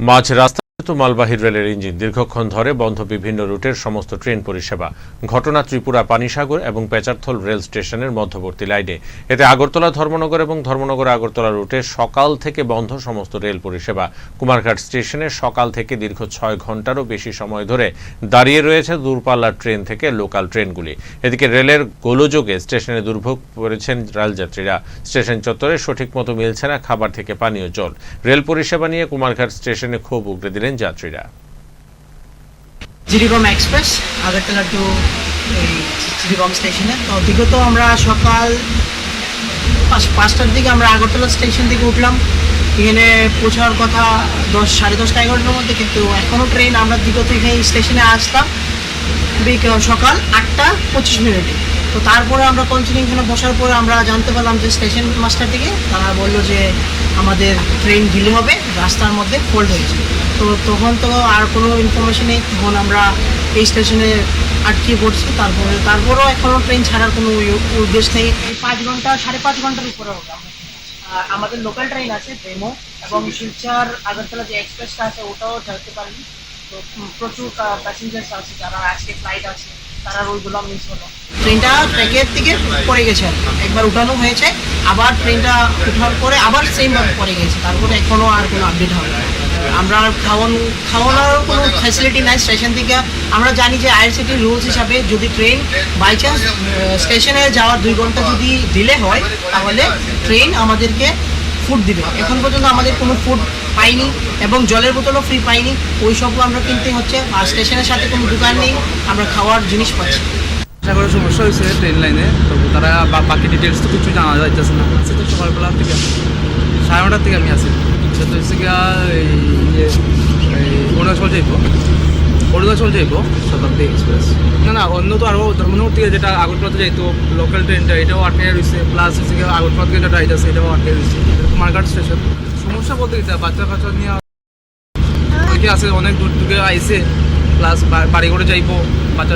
মাঝ রাস্তায় মালবাহী রেলের ইঞ্জিন দীর্ঘক্ষণ ধরে বন্ধ বিভিন্ন রুটের সমস্ত ট্রেন পরিষেবা। ঘটনা ত্রিপুরা পানিসাগর এবং পেচারথল রেল স্টেশনের মধ্যবর্তী লাইনে। এতে আগরতলা ধর্মনগর এবং ধর্মনগর আগরতলা রুটে সকাল থেকে বন্ধ সমস্ত রেল পরিষেবা। কুমারঘাট স্টেশনে সকাল থেকে দীর্ঘ ছয় ঘন্টারও বেশি সময় ধরে দাঁড়িয়ে রয়েছে দূরপাল্লার ট্রেন থেকে লোকাল ট্রেনগুলি। এদিকে রেলের গোলযোগে স্টেশনে দুর্ভোগ পড়েছেন রেলযাত্রীরা স্টেশন চত্বরে সঠিক মতো মিলছে না খাবার থেকে পানীয় জল। রেল পরিষেবা নিয়ে কুমারঘাট স্টেশনে ক্ষোভ উগড়ে দিলেন যাত্রীরা। এক্সপ্রেস, আগরতলা টু জিরিবম স্টেশনে। তো বিগত আমরা সকাল পাঁচ- পাঁচটার দিকে আমরা আগরতলা স্টেশন থেকে উঠলাম। এখানে পৌঁছার কথা দশ সাড়ে দশটা এগারোটার মধ্যে, কিন্তু এখনও ট্রেন আমরা বিগত এখানে স্টেশনে আসলাম। বিক- সকাল আটটা পঁচিশ মিনিটে। তো তারপরে আমরা কন্টিনিউ এখানে বসার পরে আমরা জানতে পারলাম যে স্টেশন মাস্টার থেকে তারা বলল যে আমাদের ট্রেন ডিলে হবে, রাস্তার মধ্যে ফোল্ড হয়েছে তো তখন তো আর কোনো ইনফরমেশন নেই, তখন আমরা এই স্টেশনে আটকে পড়ছি, তারপরে, তারপরেও এখনও ট্রেন ছাড়ার কোনো উদ্দেশ্য নেই। পাঁচ ঘণ্টা, সাড়ে পাঁচ ঘণ্টার উপরে হবে। আমাদের লোকাল ট্রেন আছে ডেমো এবং শিলচর, আগরতলা যে এক্সপ্রেসটা আছে, ওটাও যেতে পারেনি। তো প্রচুর প্যাসেঞ্জার্স আছে, যারা আজকে ফ্লাইট আছে, তারা ওইগুলো মিস হলো। ট্রেনটা ট্র্যাকের থেকে পড়ে গেছে। একবার উঠানো হয়েছে। আবার ট্রেনটা উঠার পরে আবার সেমভাবে পরে গেছে। তারপরে এখনও আর কোনো আপডেট হবে। আমরা খাওয়ান, খাওয়ানোর কোনো ফ্যাসিলিটি নাই স্টেশন থেকে। আমরা জানি যে আইআরসিটির রুলস হিসাবে যদি ট্রেন বাই চান্স স্টেশনে যাওয়ার দুই ঘণ্টা যদি ডিলে হয়, তাহলে ট্রেন আমাদেরকে ফুড দিবে। এখন পর্যন্ত আমাদের কোনো ফুড পাইনি এবং জলের বোতলও ফ্রি পাইনি। ওই সবও আমরা কিনতে হচ্ছে। আর স্টেশনের সাথে কোনো দোকান নেই। আমরা খাওয়ার জিনিস পাচ্ছি। আশা করে সমস্যা হয়েছে ট্রেন লাইনে তো তারা বাকি ডিটেলস তো কিছু জানা যাইতেছে না। আজকে তো সকালবেলা থেকে সাড়ে নটার থেকে আমি আসি সেটা হচ্ছে গিয়া এই ইয়ে, অরুণাচল যাইব। অরুণাচল যাইব শতাব্দী এক্সপ্রেস না না অন্য তো আরও ধর্মনগর থেকে যেটা আগরতলাতে যাইতো লোকাল ট্রেনটা এটাও আটকে রয়েছে প্লাস হচ্ছে গিয়া আগরতলা থেকে যেটা আছে এটাও আটকে রয়েছে মার্কেট স্টেশন সমস্যা বলতে গেছে বাচ্চা কাচ্চা নিয়ে অনেকে আছে অনেক দূর থেকে আইসে প্লাস বাড়ি করে যাইবো বাচ্চা